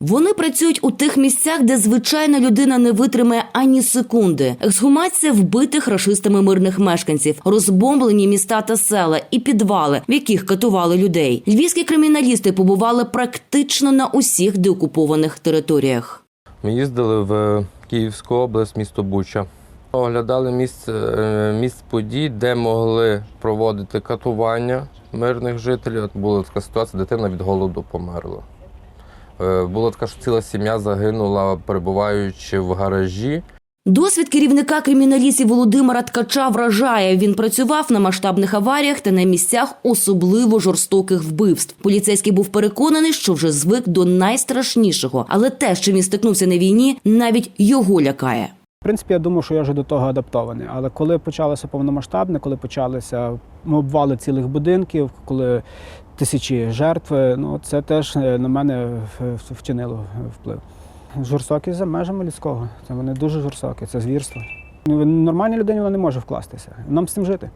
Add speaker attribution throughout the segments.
Speaker 1: Вони працюють у тих місцях, де звичайна людина не витримає ані секунди. Ексгумація вбитих рашистами мирних мешканців, розбомблені міста та села і підвали, в яких катували людей. Львівські криміналісти побували практично на усіх деокупованих територіях.
Speaker 2: Ми їздили в Київську область, місто Буча. Оглядали місце, е, місць подій, де могли проводити катування мирних жителів. Була така ситуація, дитина від голоду померла. Е, Була така, що ціла сім'я загинула, перебуваючи в гаражі.
Speaker 1: Досвід керівника криміналістів Володимира Ткача вражає. Він працював на масштабних аваріях та на місцях особливо жорстоких вбивств. Поліцейський був переконаний, що вже звик до найстрашнішого, але те, що він стикнувся на війні, навіть його лякає.
Speaker 3: Принципі, я думав, що я вже до того адаптований. Але коли почалося повномасштабне, коли почалися обвали цілих будинків, коли тисячі жертв, ну це теж е, на мене вчинило вплив. Жорстокість за межами людського. Це вони дуже жорстокі, це звірство. Ну, Нормальній людині вона не може вкластися. Нам з цим жити.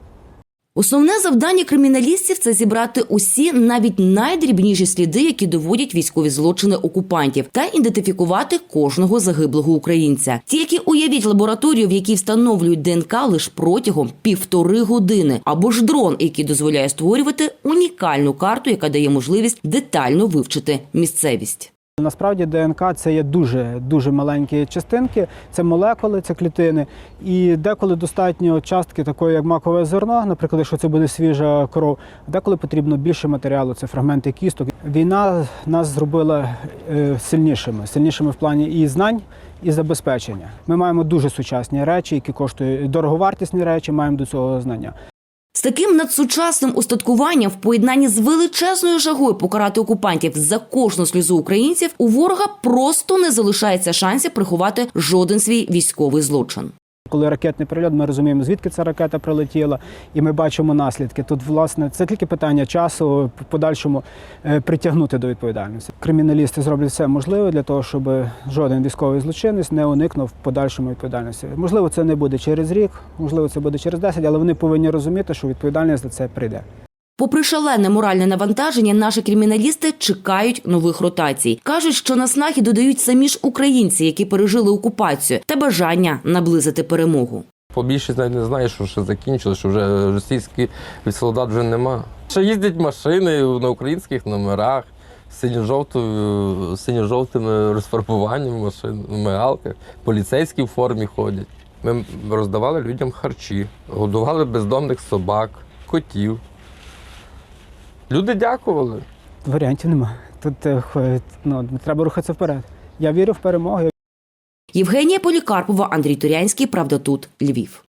Speaker 1: Основне завдання криміналістів це зібрати усі навіть найдрібніші сліди, які доводять військові злочини окупантів, та ідентифікувати кожного загиблого українця. Тільки уявіть лабораторію, в якій встановлюють ДНК лише протягом півтори години, або ж дрон, який дозволяє створювати унікальну карту, яка дає можливість детально вивчити місцевість.
Speaker 3: Насправді ДНК це є дуже дуже маленькі частинки, це молекули, це клітини. І деколи достатньо частки такої, як макове зерно, наприклад, якщо це буде свіжа кров, деколи потрібно більше матеріалу, це фрагменти кісток. Війна нас зробила е, сильнішими, сильнішими в плані і знань, і забезпечення. Ми маємо дуже сучасні речі, які коштують дороговартісні речі, маємо до цього знання.
Speaker 1: З таким надсучасним устаткуванням в поєднанні з величезною жагою покарати окупантів за кожну сльозу українців у ворога просто не залишається шансів приховати жоден свій військовий злочин.
Speaker 3: Коли ракетний прильот, ми розуміємо, звідки ця ракета прилетіла, і ми бачимо наслідки. Тут, власне, це тільки питання часу подальшому е, притягнути до відповідальності. Криміналісти зроблять все можливе для того, щоб жоден військовий злочинець не уникнув в подальшому відповідальності. Можливо, це не буде через рік, можливо, це буде через 10, але вони повинні розуміти, що відповідальність за це прийде.
Speaker 1: Попри шалене моральне навантаження, наші криміналісти чекають нових ротацій. кажуть, що наснаги додають самі ж українці, які пережили окупацію, та бажання наблизити перемогу.
Speaker 2: Побільшість навіть не знає, що вже закінчили, що вже російських солдат вже нема. Ще їздять машини на українських номерах, синьо-жовтими розфарбуваннями машин, мигалках, поліцейські в формі ходять. Ми роздавали людям харчі, годували бездомних собак, котів. Люди дякували.
Speaker 3: Варіантів нема. Тут е, ну, треба рухатися вперед. Я вірю в перемогу.
Speaker 1: Євгенія Полікарпова, Андрій Турянський. Правда тут Львів.